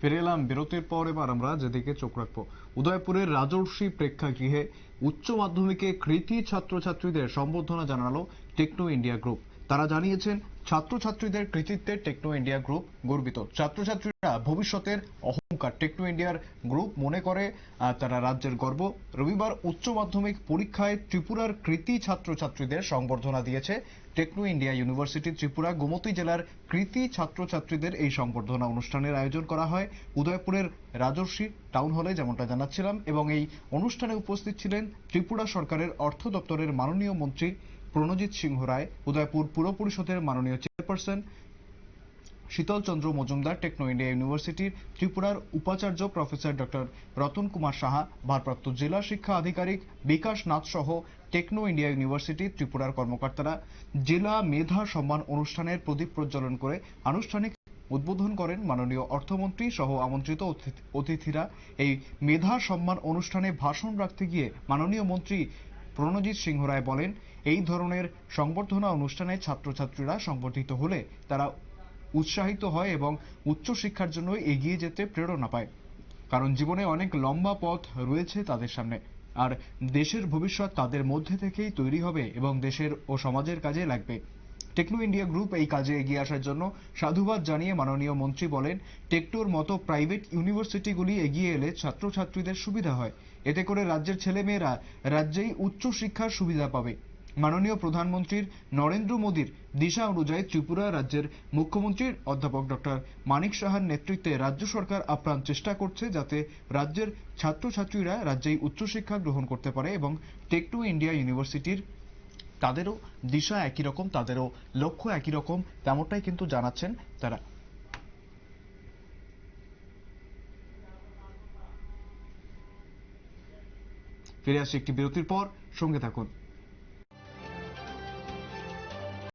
ফিরে এলাম বিরতির পর এবার আমরা যেদিকে চোখ রাখব। উদয়পুরের রাজর্ষি প্রেক্ষাগৃহে উচ্চ মাধ্যমিকে কৃতি ছাত্রছাত্রীদের সম্বর্ধনা জানালো টেকনো ইন্ডিয়া গ্রুপ। তারা জানিয়েছেন, ছাত্রছাত্রীদের কৃতিত্বে টেকনো ইন্ডিয়া গ্রুপ গর্বিত। ছাত্রছাত্রীরা ভবিষ্যতের অহংকার টেকনো ইন্ডিয়ার গ্রুপ মনে করে তারা রাজ্যের গর্ব। রবিবার উচ্চ মাধ্যমিক পরীক্ষায় ত্রিপুরার কৃতি ছাত্রছাত্রীদের সংবর্ধনা দিয়েছে Techno India University Tripura. Gomati জেলার কৃতি ছাত্রছাত্রীদের এই সংবর্ধনা অনুষ্ঠানের আয়োজন করা হয়। উদয়পুরের রাজর্ষি টাউন হলে যেমনটা জানাচ্ছিলাম, এবং এই অনুষ্ঠানে উপস্থিত ছিলেন ত্রিপুরা সরকারের অর্থ দপ্তরের মাননীয় মন্ত্রী প্রণজিৎ সিংহ রায়, উদয়পুর পুর পরিষদের মাননীয় চেয়ারপারসন শীতল চন্দ্র মজুমদার টেকনো ইন্ডিয়া ইউনিভার্সিটির ত্রিপুরার উপাচার্য প্রফেসর ডক্টর রতন কুমার সাহা, ভারপ্রাপ্ত জেলা শিক্ষা আধিকারিক বিকাশ নাথ সহ টেকনো ইন্ডিয়া ইউনিভার্সিটি ত্রিপুরার কর্মকর্তারা জেলা মেধা সম্মান অনুষ্ঠানের প্রদীপ প্রজ্বলন করে আনুষ্ঠানিক উদ্বোধন করেন মাননীয় অর্থমন্ত্রী সহ আমন্ত্রিত অতিথি- অতিথিরা। এই মেধা সম্মান অনুষ্ঠানে ভাষণ রাখতে গিয়ে মাননীয় মন্ত্রী প্রণজিৎ সিংহ রায় বলেন, এই ধরনের সংবর্ধনা অনুষ্ঠানে ছাত্রছাত্রীরা সংবর্ধিত হলে তারা উৎসাহিত হয় এবং উচ্চশিক্ষার জন্য এগিয়ে যেতে প্রেরণা পায়। কারণ জীবনে অনেক লম্বা পথ রয়েছে তাদের সামনে। আর দেশের ভবিষ্যৎ তাদের মধ্যে থেকেই তৈরি হবে এবং দেশের ও সমাজের কাজে লাগবে। টেকনো ইন্ডিয়া গ্রুপ এই কাজে এগিয়ে আসার জন্য সাধুবাদ জানিয়ে মাননীয় মন্ত্রী বলেন, টেকটোর মতো প্রাইভেট ইউনিভার্সিটিগুলি এগিয়ে এলে ছাত্রছাত্রীদের সুবিধা হয়। এতে করে রাজ্যের ছেলেমেয়েরা রাজ্যেই উচ্চ শিক্ষার সুবিধা পাবে। মাননীয় প্রধানমন্ত্রীর নরেন্দ্র মোদীর দিশা অনুযায়ী ত্রিপুরা রাজ্যের মুখ্যমন্ত্রীর অধ্যাপক ডক্টর মানিক সাহার নেতৃত্বে রাজ্য সরকার আপ্রাণ চেষ্টা করছে যাতে রাজ্যের ছাত্রছাত্রীরা রাজ্যেই উচ্চশিক্ষা গ্রহণ করতে পারে এবং টেকনো ইন্ডিয়া ইউনিভার্সিটির তাদেরও দিশা একই রকম, তাদেরও লক্ষ্য একই রকম, তেমনটাই কিন্তু জানাচ্ছেন তারা। ফিরে আসছি একটি বিরতির পর, সঙ্গে থাকুন।